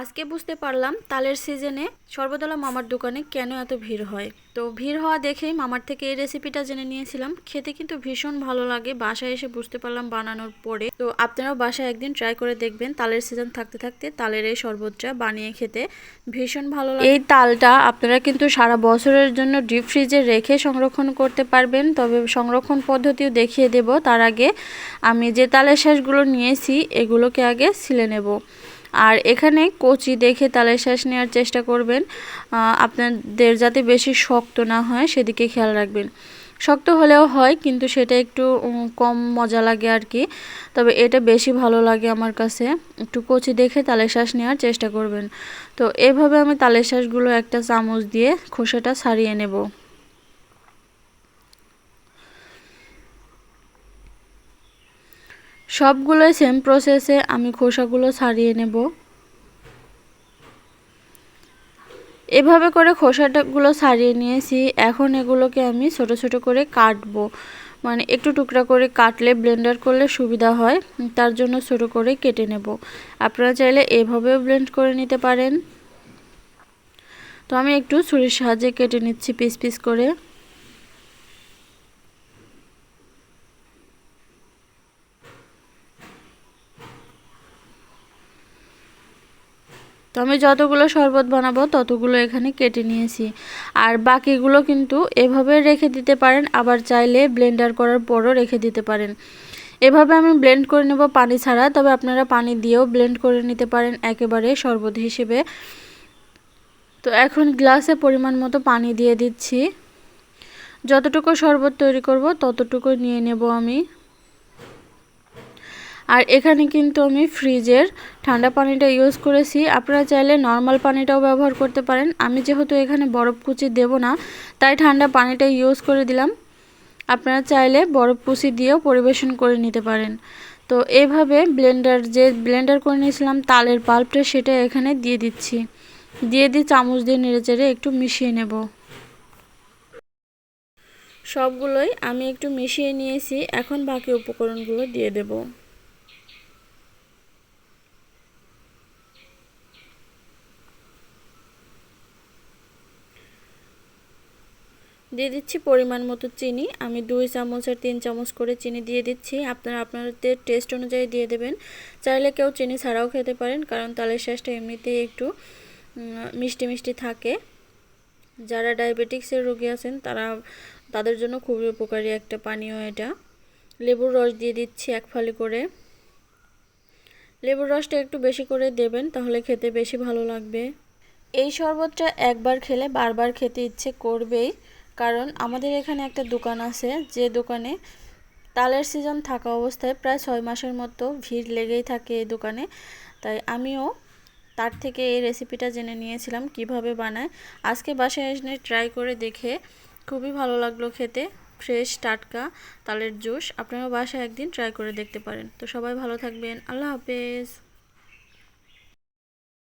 আজকে বুঝতে পারলাম তালের সিজনে সর্বদলা মামার দোকানে কেন এত ভিড় হয়। তো ভিড় হওয়া দেখেই মামার থেকে এই রেসিপিটা জেনে নিয়েছিলাম। খেতে কিন্তু ভীষণ ভালো লাগে, বাসায় এসে বুঝতে পারলাম বানানোর পরে। তো আপনারাও বাসায় একদিন ট্রাই করে দেখবেন তালের সিজন থাকতে থাকতে তালের এই শরবতটা বানিয়ে খেতে ভীষণ ভালো লাগে। এই তালটা আপনারা কিন্তু সারা বছরের জন্য ডিপ ফ্রিজে রেখে সংরক্ষণ করতে পারবেন। তবে সংরক্ষণ পদ্ধতিও দেখিয়ে দেব। তার আগে আমি যে তালের শ্বাসগুলো নিয়েছি, এগুলোকে আগে ছিলে নেব। আর এখানে কচি দেখে তালের শ্বাস নেওয়ার চেষ্টা করবেন। আপনাদের যাতে বেশি শক্ত না হয় সেদিকে খেয়াল রাখবেন। শক্ত হলেও হয়, কিন্তু সেটা একটু কম মজা লাগে আর কি তবে এটা বেশি ভালো লাগে আমার কাছে। একটু কচি দেখে তালের শ্বাস নেওয়ার চেষ্টা করবেন। তো এভাবে আমি তালের শ্বাসগুলো একটা চামচ দিয়ে খোসাটা ছাড়িয়ে নেব। সবগুলোই সেম প্রসেসে আমি খোসাগুলো ছাড়িয়ে নেব। এভাবে করে খোসাটাগুলো ছাড়িয়ে নিয়েছি। এখন এগুলোকে আমি ছোট ছোট করে কাটবো। মানে একটু টুকরা করে কাটলে ব্লেন্ডার করলে সুবিধা হয়, তার জন্য ছোট করে কেটে নেব। আপনারা চাইলে এভাবেও ব্লেন্ড করে নিতে পারেন। তো আমি একটু ছুরির সাহায্যে কেটে নিচ্ছি পিস পিস করে। তো আমি যতগুলো শরবত বানাবো, ততগুলো এখানে কেটে নিয়েছি। আর বাকিগুলো কিন্তু এভাবে রেখে দিতে পারেন, আবার চাইলে ব্লেন্ডার করার পরও রেখে দিতে পারেন। এভাবে আমি ব্লেন্ড করে নেব পানি ছাড়া, তবে আপনারা পানি দিয়েও ব্লেন্ড করে নিতে পারেন একেবারে শরবত হিসেবে। তো এখন গ্লাসে পরিমাণ মতো পানি দিয়ে দিচ্ছি। যতটুকু শরবত তৈরি করব ততটুকু নিয়ে নেব আমি। আর এখানে কিন্তু আমি ফ্রিজের ঠান্ডা পানিটা ইউজ করেছি। আপনারা চাইলে নর্মাল পানিটাও ব্যবহার করতে পারেন। আমি যেহেতু এখানে বরফ কুচি দেব না, তাই ঠান্ডা পানিটা ইউজ করে দিলাম। আপনারা চাইলে বরফ কুচি দিয়েও পরিবেশন করে নিতে পারেন। তো এভাবে ব্লেন্ডার, যে ব্লেন্ডার করে নিয়েছিলাম, তালের পাল্পটা সেটা এখানে দিয়ে দিচ্ছি। দিয়ে দিয়ে চামচ দিয়ে নেড়ে চেড়ে একটু মিশিয়ে নেব। সবগুলোই আমি একটু মিশিয়ে নিয়েছি। এখন বাকি উপকরণগুলো দিয়ে দেবো। দিয়ে দিচ্ছি পরিমাণ মতো চিনি। আমি দুই চামচ আর তিন চামচ করে চিনি দিয়ে দিচ্ছি। আপনারা আপনাদের টেস্ট অনুযায়ী দিয়ে দেবেন। চাইলে কেউ চিনি ছাড়াও খেতে পারেন, কারণ তালের শ্বাসটা এমনিতেই একটু মিষ্টি মিষ্টি থাকে। যারা ডায়াবেটিক্সের রোগী আছেন, তারা তাদের জন্য খুবই উপকারী একটা পানীয় এটা। লেবুর রস দিয়ে দিচ্ছি এক ফালি করে। লেবুর রসটা একটু বেশি করে দেবেন, তাহলে খেতে বেশি ভালো লাগবে। এই শরবতটা একবার খেলে বারবার খেতে ইচ্ছে করবেই। কারণ আমাদের এখানে একটা দোকান আছে, যে দোকানে তালের সিজন থাকা অবস্থায় প্রায় ছয় মাসের মতো ভিড় লেগেই থাকে এই দোকানে। তাই আমিও তার থেকে এই রেসিপিটা জেনে নিয়েছিলাম কীভাবে বানায়। আজকে বাসায় এসে ট্রাই করে দেখে খুবই ভালো লাগল খেতে। ফ্রেশ টাটকা তালের জুস আপনারাও বাসায় একদিন ট্রাই করে দেখতে পারেন। তো সবাই ভালো থাকবেন। আল্লাহ হাফেজ।